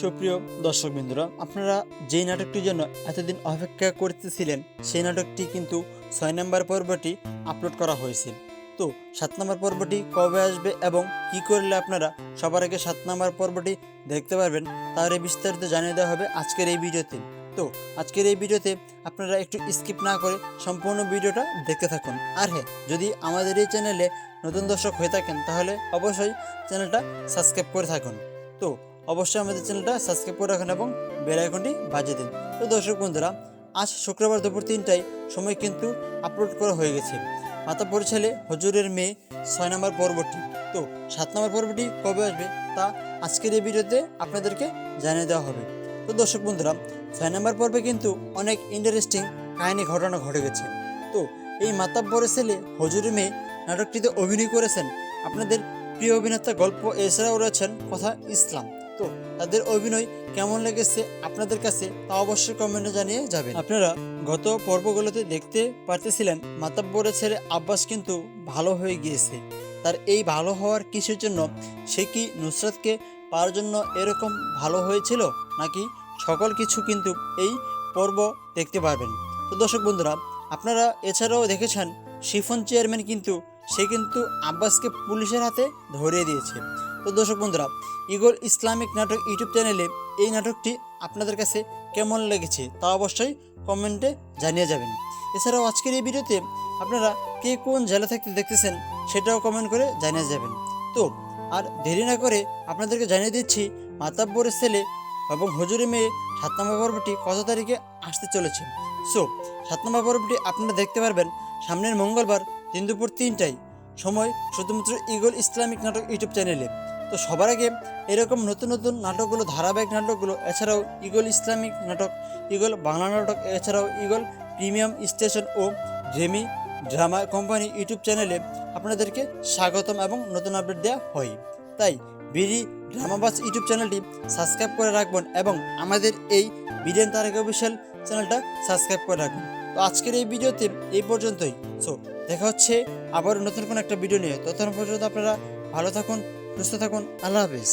সুপ্রিয় দর্শক বিন্দুরা আপনারা যেই নাটকটির জন্য এতদিন অপেক্ষা করতেছিলেন, সেই নাটকটি কিন্তু ছয় নম্বর পর্বটি আপলোড করা হয়েছিল। তো সাত নম্বর পর্বটি কবে আসবে এবং কি করলে আপনারা সবার আগে সাত নম্বর পর্বটি দেখতে পারবেন, তার এই বিস্তারিত জানিয়ে দেওয়া হবে আজকের এই ভিডিওতে। তো আজকের এই ভিডিওতে আপনারা একটু স্কিপ না করে সম্পূর্ণ ভিডিওটা দেখতে থাকুন। আর হ্যাঁ যদি আমাদের এই চ্যানেলে নতুন দর্শক হয়ে থাকেন, তাহলে অবশ্যই চ্যানেলটা সাবস্ক্রাইব করে থাকুন। তো অবশ্যই আমাদের চ্যানেলটা সাবস্ক্রাইব করে রাখুন এবং বেল আইকনটি বাজিয়ে দিন। তো দর্শক বন্ধুরা, আজ শুক্রবার দুপুর তিনটায় সময় কিন্তু আপলোড করা হয়ে গেছে। মাতাপুর ছেলে হজুরের মেয়ে ছয় নম্বর পর্বটি। তো সাত নম্বর পর্বটি কবে আসবে তা আজকের এই ভিডিওতে আপনাদেরকে জানিয়ে দেওয়া হবে। তো দর্শক বন্ধুরা, ছয় নম্বর পর্বে কিন্তু অনেক ইন্টারেস্টিং কাহিনী ঘটনা ঘটে গেছে। তো এই মাতাব্বরের ছেলে হজুরের মেয়ে নাটকটিতে অভিনয় করেছেন। আপনাদের প্রিয় অভিনেতা গল্প এছাড়াও রয়েছেন কথা ইসলাম। তো তাদের অভিনয় কেমন লেগেছে আপনাদের কাছে তা অবশ্যই কমেন্টে জানিয়ে যাবেন। আপনারা গত পর্বগুলোতে দেখতে পারতেছিলেন মাতাব্বরের ছেলে আব্বাস কিন্তু ভালো হয়ে গিয়েছে। তার এই ভালো হওয়ার কিছুর জন্য সে কি নুসরাতকে পাওয়ার জন্য এরকম ভালো হয়েছিল? নাকি সকল কিছু কিন্তু এই পর্ব দেখতে পারবেন। তো দর্শক বন্ধুরা, আপনারা এছাড়াও দেখেছেন শিফন চেয়ারম্যান কিন্তু সে কিন্তু আব্বাসকে পুলিশের হাতে ধরিয়ে দিয়েছে। তো দর্শক বন্ধুরা ইগল ইসলামিক নাটক ইউটিউব চ্যানেলে এই নাটকটি আপনাদের কাছে কেমন লেগেছে তা অবশ্যই কমেন্টে জানিয়ে যাবেন। এছাড়াও আজকের এই ভিডিওতে আপনারা কে কোন জেলা থেকে দেখতেছেন সেটাও কমেন্ট করে জানিয়ে যাবেন। তো, আর দেরি না করে আপনাদেরকে জানিয়ে দিচ্ছি, মাতাব্বরের ছেলে এবং হজুরি মেয়ে সাত নম্বর পর্বটি কত তারিখে আসতে চলেছে। সো, সাত নম্বর পর্বটি আপনারা দেখতে পারবেন সামনের মঙ্গলবার দিন দুপুর তিনটায় সময় শুধুমাত্র ইগল ইসলামিক নাটক ইউটিউব চ্যানেলে। তো সবার আগে এরকম নতুন নতুন নাটকগুলো, ধারাবাহিক নাটকগুলো, এছাড়াও ইগল ইসলামিক নাটক ইগল বাংলা নাটক, এছাড়াও ইগল প্রিমিয়াম স্টেশন ও জেমি ড্রামা কোম্পানি ইউটিউব চ্যানেলে আপনাদেরকে স্বাগতম এবং নতুন আপডেট দেওয়া হয়। তাই বিডি ড্রামাবাস ইউটিউব চ্যানেলটি সাবস্ক্রাইব করে রাখবেন এবং আমাদের এই বিডিএন তারেক অফিসিয়াল চ্যানেলটা সাবস্ক্রাইব করে রাখবেন। তো আজকের এই ভিডিওতে এই পর্যন্তই। সো দেখা হচ্ছে আবার নতুন কোনো একটা ভিডিও নিয়ে। ততক্ষণ পর্যন্ত আপনারা ভালো থাকুন, সুস্থ থাকুন, আল্লাহ হাফিজ।